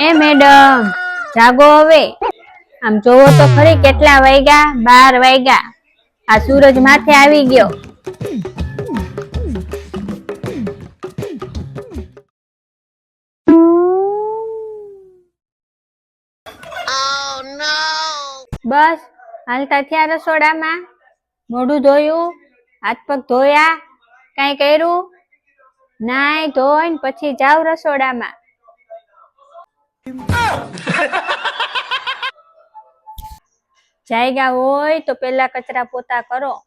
એ madam, જાગો હવે. આમ જોવો તો ખરી કેટલા વાગ્યા? બાર વાગ્યા. આ સૂરજ માથે આવી ગયો. બસ હાલતા થયા રસોડામાં. મોઢું ધોયું, હાથ પગ ધોયા. કઈ કર્યું? નાય ધોઈ પછી જાવ રસોડામાં. જાયગા હોય તો પેલા કચરા પોતા કરો.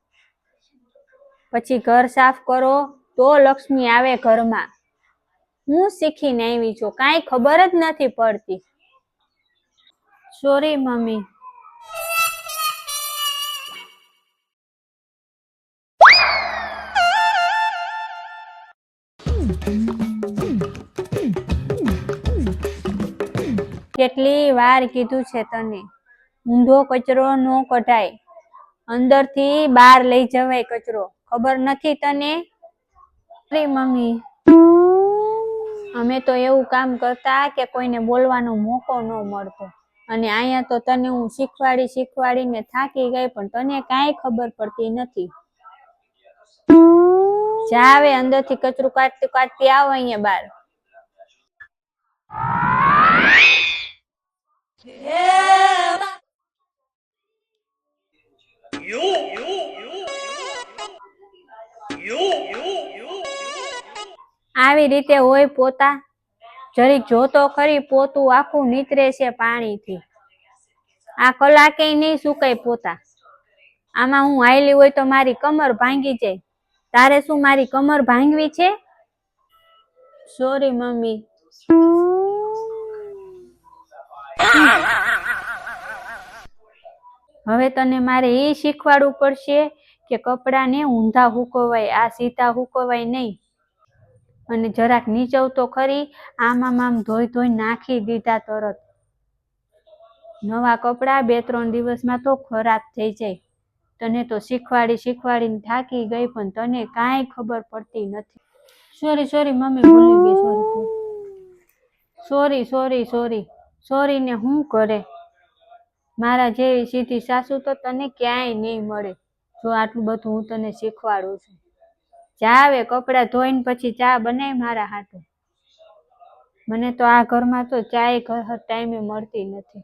પછી ઘર સાફ કરો તો લક્ષ્મી આવે ઘરમાં. હું શીખીને આવી છું. કાંઈ ખબર જ નથી પડતી. Sorry mummy. કેટલી વાર કીધું છે તને? ઊંધો કચરો ન કઢાય. અંદરથી બહાર લઈ જવાય કચરો. ખબર નથી તને? મમ્મી. અમે તો એવું કામ કરતા કે કોઈને બોલવાનો મોકો ન મળતો. અને અહીંયા તો તને હું શીખવાડી શીખવાડીને થાકી ગઈ, પણ તને કાંઈ ખબર પડતી નથી. જાવે અંદરથી કચરું કાઢતી કાઢતી આવ અહીંયા બહાર. આવી રીતે હોય પોતા. જરીક જોતો ખરી પોતું આખું નીતરે છે પાણીથી. આ કલાકે નહીં સુકાય પોતા. આમાં હું હાયલી હોય તો મારી કમર ભાંગી જાય. તારે શું મારી કમર ભાંગવી છે? Sorry mummy. હવે તને મારે એ શીખવાડવું પડશે કે કપડાને ઊંધા હુકવાય, આ સીધા હુકવાય નહીં. અને જરાક નીચવ તો ખરી, આમાં આમ ધોઈ ધોઈ નાખી દીધા તરત. નવા કપડાં બે ત્રણ દિવસમાં તો ખરાબ થઈ જાય. તને તો શીખવાડી શીખવાડીને થાકી ગઈ, પણ તને કાંઈ ખબર પડતી નથી. સોરી સોરી મમ્મી ભૂલી ગઈ sorry sorry sorry sorry sorry ને હું કરે? મારા જેવી સીધી સાસુ તો તને ક્યાંય નહીં મળે. જો આટલું બધું હું તને શીખવાડું છું. ચા આવે કપડાં ધોઈને પછી ચા બનાવી મારા હાથે. મને તો આ ઘરમાં તો ચાય ઘર ટાઈમે મળતી નથી.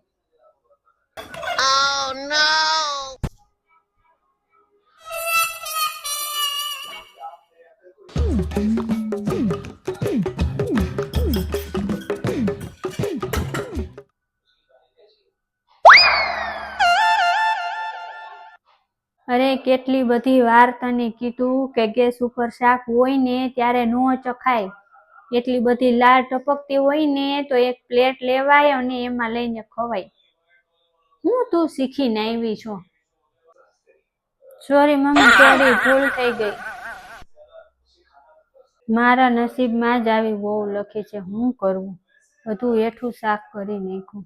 અરે, કેટલી બધી વાર તને કીધું કે ગેસ ઉપર શાક હોય ને ત્યારે નો ચખાય. એટલી બધી લાળ ટપકતી હોય ને તો એક પ્લેટ લેવાય અને એમાં લઈને ખવાય. હું તું શીખીને આવી છો. સોરી મમ્મી સોરી ભૂલ થઈ ગઈ. મારા નસીબમાં જ આવી બહુ લખી છે, હું કરવું બધું એઠું શાક કરી નાખ્યું